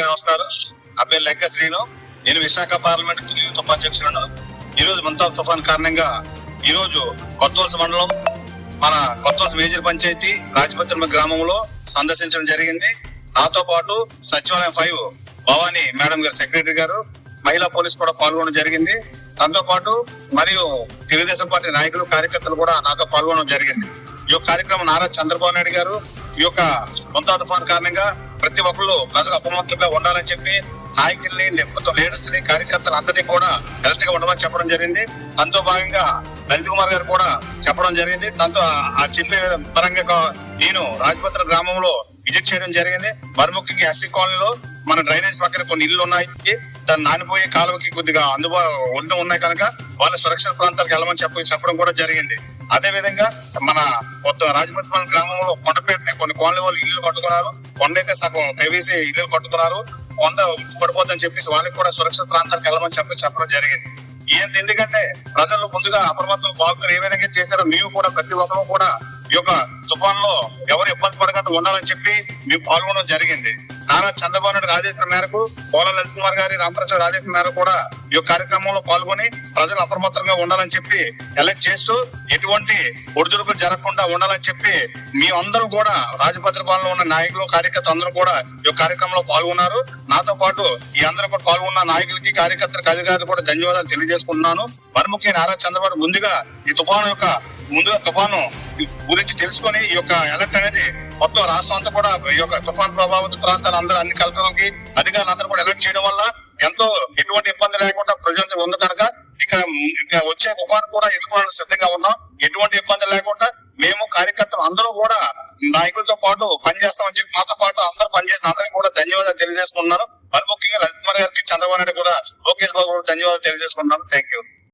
అందరికీ నమస్కారం. నా పేరు లెక్క శ్రీను. నేను విశాఖ పార్లమెంట్ తెలుగు ఉపాధ్యక్షులను ఈ రోజు మంతాబ్ తుఫాన్ కారణంగా ఈ రోజు కొత్తవలస మండలం మన కొత్తవలస మేజర్ పంచాయతీ రాజపత్రి గ్రామంలో సందర్శించడం జరిగింది. నాతో పాటు సచివాలయం ఫైవ్ భవానీ మేడం గారు సెక్రటరీ గారు మహిళా పోలీస్ కూడా పాల్గొనడం జరిగింది. దాంతో పాటు మరియు తెలుగుదేశం పార్టీ నాయకులు కార్యకర్తలు కూడా నాతో పాల్గొనడం జరిగింది. ఈ యొక్క కార్యక్రమం నారా చంద్రబాబు నాయుడు గారు ఈ యొక్క కొంత తుఫాన్ కారణంగా ప్రతి ఒక్కళ్ళు ప్రజలు అప్రమత్తంగా ఉండాలని చెప్పి నాయకుల్ని మొత్తం లీడర్స్ని కార్యకర్తలు అందరినీ కూడా కరెక్ట్గా ఉండమని చెప్పడం జరిగింది. దాంతో భాగంగా లలిత్ కుమార్ గారు కూడా చెప్పడం జరిగింది. దాంతో ఆ- చెప్పే పరంగా నేను రాజపత్ర గ్రామంలో విజిట్ చేయడం జరిగింది. మరి ముఖ్యంగా ఎస్సీ కాలనీలో మన డ్రైనేజ్ పక్కన కొన్ని ఇల్లు ఉన్నాయి. దాన్ని నానిపోయే కాలువకి కొద్దిగా అందుబాటు ఒడ్డు ఉన్నాయి కనుక వాళ్ళ సురక్షిత ప్రాంతాలకు వెళ్ళమని చెప్పి చెప్పడం కూడా జరిగింది. అదే విధంగా మన కొత్త రాజపట్నం గ్రామంలో కొండపేట కొన్ని కోళ్ళ వాళ్ళు ఇల్లు కట్టుకున్నారు. కొండ అయితే సగం తెవేసి ఇల్లు కట్టుకున్నారు కొండ పడిపోతుందని చెప్పేసి వాళ్ళకి కూడా సురక్షిత ప్రాంతాలకు వెళ్ళమని చెప్పి చెప్పడం జరిగింది. ఏంటి ఎందుకంటే ప్రజలు ముందుగా అప్రమత్తం బాగులు ఏ విధంగా చేశారో మేము కూడా ప్రతి ఒక్కరు కూడా ఈ యొక్క తుఫాన్లో ఎవరు ఇబ్బంది పడకుండా. ఉండాలని చెప్పి మేము పాల్గొనడం జరిగింది. నారా చంద్రబాబు నాయుడు ఆదేశం మేరకు పోల లలిత్ కుమార్ గారి రామప్రసాద్ ఆదేశం మేరకు కూడా ఈ యొక్క కార్యక్రమంలో పాల్గొని ప్రజలు అప్రమత్తంగా ఉండాలని చెప్పి ఎలక్ట్ చేస్తూ ఎటువంటి ఒడిదుడుకులు జరగకుండా ఉండాలని చెప్పి మీ అందరూ కూడా రాజభద్రపాలెంలో ఉన్న నాయకులు కార్యకర్తలు అందరూ కూడా ఈ యొక్క కార్యక్రమంలో పాల్గొన్నారు. నాతో పాటు ఈ అందరూ కూడా పాల్గొన్న నాయకులకి కార్యకర్తలకు అధికారులు కూడా ధన్యవాదాలు తెలియజేసుకుంటున్నాను. మరి ముఖ్య నారా చంద్రబాబు ముందుగా ఈ తుఫాను యొక్క ముందుగా తుఫాను గురించి తెలుసుకొని ఈ యొక్క ఎలక్ట్ అనేది మొత్తం రాష్ట్రం అంతా కూడా ఈ యొక్క తుఫాన్ ప్రభావిత ప్రాంతాలు అందరూ అన్ని కలెక్టర్లకి అధికారులు అందరూ కూడా అలర్ట్ చేయడం వల్ల ఎంతో ఎటువంటి ఇబ్బంది లేకుండా ప్రజలంతా ఉంది కనుక ఇక ఇక వచ్చే తుఫాన్ కూడా ఎదుర్కోవడానికి సిద్ధంగా ఉన్నాం? ఎటువంటి ఇబ్బంది లేకుండా మేము కార్యకర్తలు అందరూ కూడా నాయకులతో పాటు పనిచేస్తామని చెప్పి మాతో పాటు అందరూ పనిచేసిన అందరికీ కూడా ధన్యవాదాలు తెలియజేసుకుంటున్నాను. మరి ముఖ్యంగా లలిత్ గారికి చంద్రబాబు నాయుడు కూడా లోకేష్ బాబు కూడా ధన్యవాదాలు తెలియజేసుకున్నాను థ్యాంక్ యూ